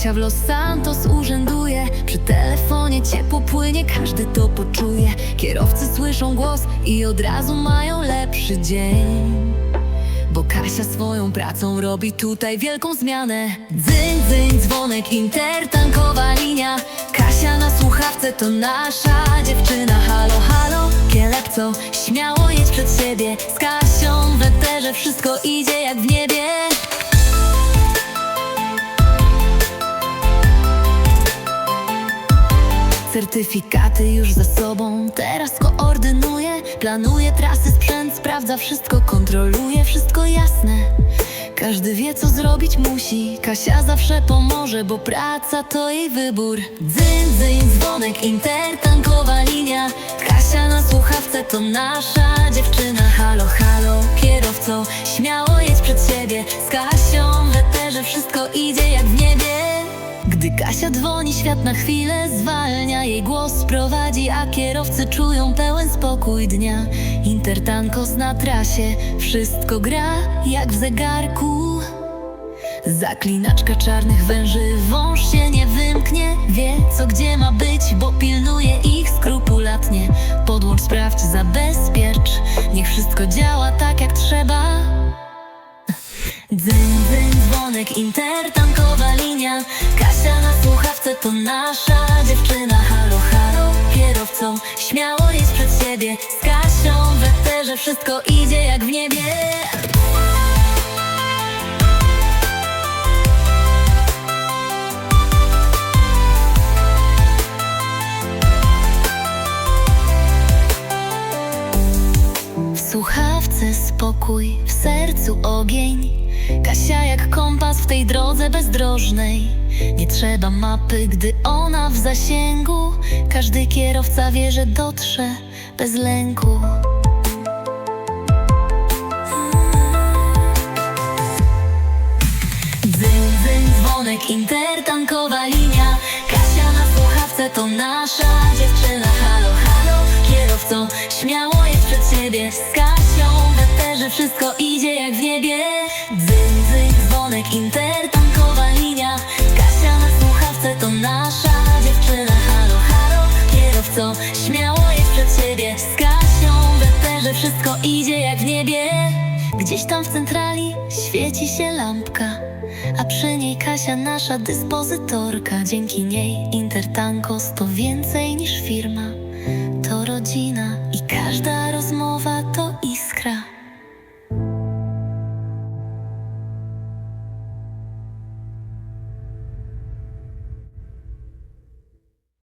Kasia w Los Santos urzęduje. Przy telefonie ciepło płynie, każdy to poczuje. Kierowcy słyszą głos i od razu mają lepszy dzień. Bo Kasia swoją pracą robi tutaj wielką zmianę. Dzyń, dzyń, dzwonek, intertankowa linia. Kasia na słuchawce to nasza dziewczyna. Halo, halo, kielepco, śmiało jedź przed siebie. Z Kasią w eterze wszystko idzie jak w niebie Certyfikaty już za sobą, teraz koordynuje Planuje trasy, sprzęt, sprawdza wszystko, kontroluje Wszystko jasne, każdy wie co zrobić musi. Kasia zawsze pomoże, bo praca to jej wybór. Dzyń, dzyń, dzwonek, intertankowa linia. Kasia na słuchawce to nasza dziewczyna. Halo, halo, kierowco, śmiało jedź przed siebie. Z Kasią w eterze wszystko idzie jak w niebie gdy Kasia dzwoni, świat na chwilę zwalnia. Jej głos prowadzi, a kierowcy czują pełen spokój dnia. Intertankos na trasie, wszystko gra jak w zegarku. Zaklinaczka czarnych węży, wąż się nie wymknie. Wie co gdzie ma być, bo pilnuje ich skrupulatnie. Podłącz, sprawdź, zabezpiecz, niech wszystko działa tak jak trzeba. Dzyń, dzyń, dzwonek, intertankowa to nasza dziewczyna. Halo, halo, kierowcą, śmiało jedź przed siebie. Z Kasią w eterze wszystko idzie jak w niebie. W słuchawce spokój, w sercu ogień. Kasia jak kompas w tej drodze bezdrożnej Nie trzeba mapy, gdy ona w zasięgu. Każdy kierowca wie, że dotrze bez lęku. Dzyń, dzyń, dzwonek, intertankowa linia. Kasia na słuchawce to nasza dziewczyna. Halo, halo, kierowco, śmiało jedź przed siebie. Z Kasią w eterze wszystko idzie jak w niebie. Dzyń, dzyń, dzwonek, intertankowa kierowco, śmiało jedź przed siebie Z Kasią w eterze wszystko idzie jak w niebie. Gdzieś tam w centrali świeci się lampka a przy niej Kasia, nasza dyspozytorka. Dzięki niej Intertankos to więcej niż firma. To rodzina